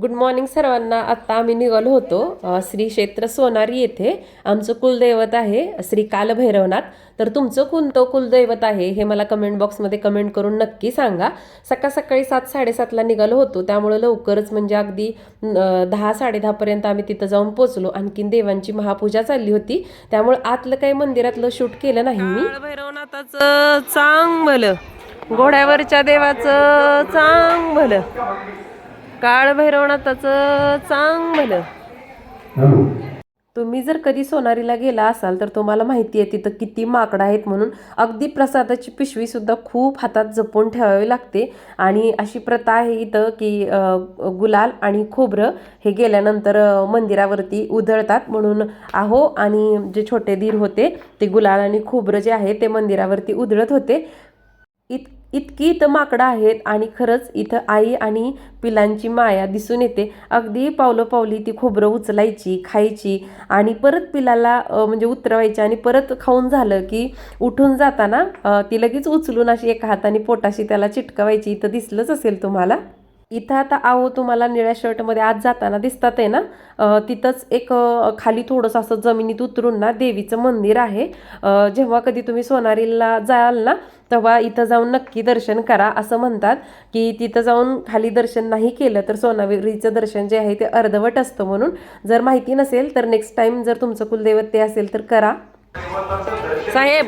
Good morning सर्वांना. आत्ता आम्ही निघालो होतो श्री क्षेत्र सोनारी येथे. आमचं कुलदैवत आहे श्री कालभैरवनाथ. तर तुमचं कोणतं कुलदैवत आहे हे मला कमेंट बॉक्समध्ये कमेंट करून नक्की सांगा. सकाळ सकाळी सात साडेसातला निघालो होतो. त्यामुळं लवकरच म्हणजे अगदी दहा दहा साडेदहापर्यंत आम्ही तिथं जाऊन पोचलो आणखीन देवांची महापूजा चालली होती. त्यामुळे आतलं काही मंदिरातलं शूट केलं नाही मी. भैरवनाथाचं चांग भलं घोड्यावरच्या देवाचं चांग भलं काळ भैरवनाथाचं चांग भलं तुम्ही जर कधी सोनारीला गेला असाल तर तुम्हाला माहिती आहे तिथं किती माकडं आहेत म्हणून अगदी प्रसादाची पिशवी सुद्धा खूप हातात जपून ठेवावी लागते. आणि अशी प्रथा आहे इथं की गुलाल आणि खोबरं हे गेल्यानंतर मंदिरावरती उधळतात म्हणून आहो आणि जे छोटे धीर होते ते गुलाल आणि खोबरं जे आहे ते मंदिरावरती उधळत होते. इत इतकी इथं माकडं आहेत आणि खरंच इथं आई आणि पिलांची माया दिसून येते. अगदी पावलं पावली ती खोबरं उचलायची खायची आणि परत पिलाला म्हणजे उतरवायची आणि परत खाऊन झालं की उठून जाताना ती लगेच उचलून अशी एका हाताने पोटाशी त्याला चिटकवायची. इथं दिसलंच असेल तुम्हाला? इथं आता आहो तुम्हाला निळ्या शर्टमध्ये आत जाताना दिसतात आहे ना? तिथंच एक खाली थोडंसं असं जमिनीत उतरून ना देवीचं मंदिर आहे. जेव्हा कधी तुम्ही सोनारीला जाल ना तेव्हा इथं जाऊन नक्की दर्शन करा असं म्हणतात की तिथं जाऊन खाली दर्शन नाही केलं तर सोनारीचं दर्शन जे आहे ते अर्धवट असतं म्हणून. जर माहिती नसेल तर नेक्स्ट टाइम जर तुमचं कुलदैवत ते असेल तर करा. साहेब.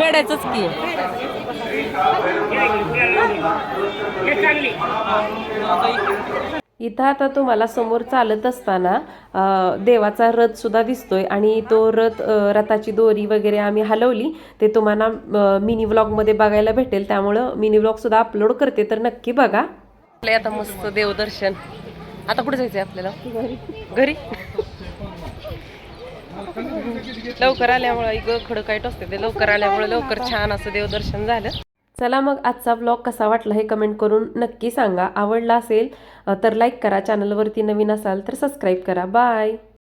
पेड्याचंच की. इथं आता तुम्हाला समोर चालत असताना देवाचा रथ सुद्धा दिसतोय आणि तो रथ रथाची दोरी वगैरे आम्ही हलवली. ते तुम्हाला मिनी व्लॉगमध्ये बघायला भेटेल. त्यामुळं मिनी व्लॉग सुद्धा अपलोड करते. तर नक्की बघा. आपलं आता मस्त देवदर्शन. आता कुठे जायचंय आपल्याला? घरी? लवकर आल्यामुळं ग खडं काय टोचते ते. लवकर आल्यामुळं लवकर छान असं देवदर्शन झालं. चला मग आजचा ब्लॉग कसा वाटला हे कमेंट करून नक्की सांगा. आवडला असेल तर लाईक करा. चॅनलवरती नवीन असाल तर सबस्क्राईब करा. बाय